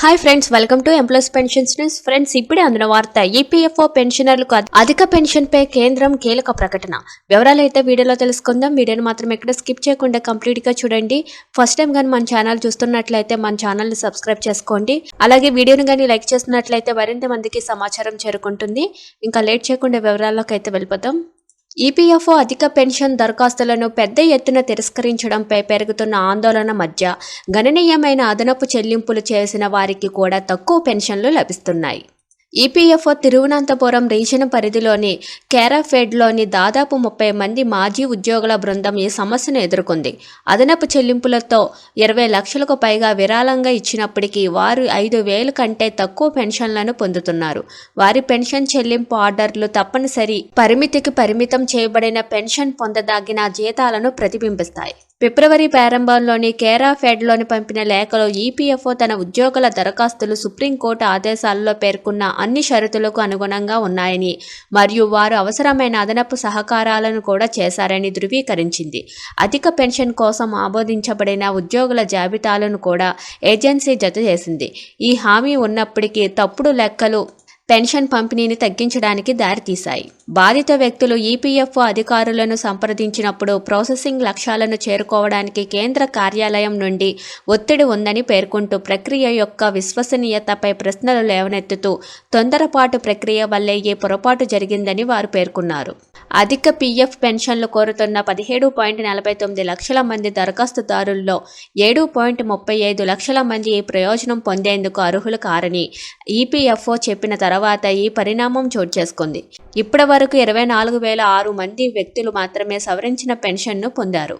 Hi friends welcome to employees pensions news friends ఇప్పుడే అందిన వార్త ఈపీఎఫ్ఓ పెన్షనర్లకు అధిక పెన్షన్ పై కేంద్రం కీలక ప్రకటన. వివరాలు అయితే వీడియోలో తెలుసుకుందాం. వీడియోని మాత్రం ఎక్కడ స్కిప్ చేయకుండా కంప్లీట్గా చూడండి. ఫస్ట్ టైం కానీ మన ఛానల్ చూస్తున్నట్లయితే మన ఛానల్ని సబ్స్క్రైబ్ చేసుకోండి. అలాగే వీడియోని కానీ లైక్ చేస్తున్నట్లయితే మరింత మందికి సమాచారం చేరుకుంటుంది. ఇంకా లేట్ చేయకుండా వివరాల్లోకి అయితే వెళ్ళిపోతాం ఈపీఎఫ్ఓ అధిక పెన్షన్ దరఖాస్తులను పెద్ద ఎత్తున తిరస్కరించడంపై పెరుగుతున్న ఆందోళన మధ్య గణనీయమైన అదనపు చెల్లింపులు చేసిన వారికి కూడా తక్కువ పెన్షన్లు లభిస్తున్నాయి. ఈపీఎఫ్ఓ తిరువనంతపురం రీజన్ పరిధిలోని కేరాఫెడ్లోని దాదాపు ముప్పై మంది మాజీ ఉద్యోగుల బృందం ఈ సమస్యను ఎదుర్కొంది. అదనపు చెల్లింపులతో ఇరవై లక్షలకు పైగా విరాళంగా ఇచ్చినప్పటికీ వారు ఐదు వేలు కంటే తక్కువ పెన్షన్లను పొందుతున్నారు. వారి పెన్షన్ చెల్లింపు ఆర్డర్లు తప్పనిసరి పరిమితికి పరిమితం చేయబడిన పెన్షన్ పొందదగిన జీతాలను ప్రతిబింబిస్తాయి. ఫిబ్రవరి ప్రారంభంలోని కేరా ఫెడ్లోని పంపిన లేఖలో ఈపీఎఫ్ఓ తన ఉద్యోగుల దరఖాస్తులు సుప్రీంకోర్టు ఆదేశాలలో పేర్కొన్న అన్ని షరతులకు అనుగుణంగా ఉన్నాయని మరియు వారు అవసరమైన అదనపు సహకారాలను కూడా చేశారని ధృవీకరించింది. అధిక పెన్షన్ కోసం ఆమోదించబడిన ఉద్యోగుల జాబితాలను కూడా ఏజెన్సీ జత చేసింది ఈ హామీ ఉన్నప్పటికీ తప్పుడు లెక్కలు పెన్షన్ పంపిణీని తగ్గించడానికి దారితీశాయి. బాధిత వ్యక్తులు ఈపీఎఫ్ఓ అధికారులను సంప్రదించినప్పుడు ప్రాసెసింగ్ లక్ష్యాలను చేరుకోవడానికి కేంద్ర కార్యాలయం నుండి ఒత్తిడి ఉందని పేర్కొంటూ ప్రక్రియ యొక్క విశ్వసనీయతపై ప్రశ్నలు లేవనెత్తుతూ తొందరపాటు ప్రక్రియ వల్లే ఈ పొరపాటు జరిగిందని వారు పేర్కొన్నారు. అధిక పీఎఫ్ పెన్షన్లు కోరుతున్న పదిహేడు పాయింట్ నలభై తొమ్మిది లక్షల మంది దరఖాస్తుదారుల్లో ఏడు పాయింట్ ముప్పై ఐదు లక్షల మంది ఈ ప్రయోజనం పొందేందుకు అర్హులు కారని ఈపీఎఫ్ఓ చెప్పిన తర్వాత ఈ పరిణామం చోటు చేసుకుంది. ఇప్పటి వరకు ఇరవై నాలుగు వేల ఆరు మంది వ్యక్తులు మాత్రమే సవరించిన పెన్షన్ను పొందారు.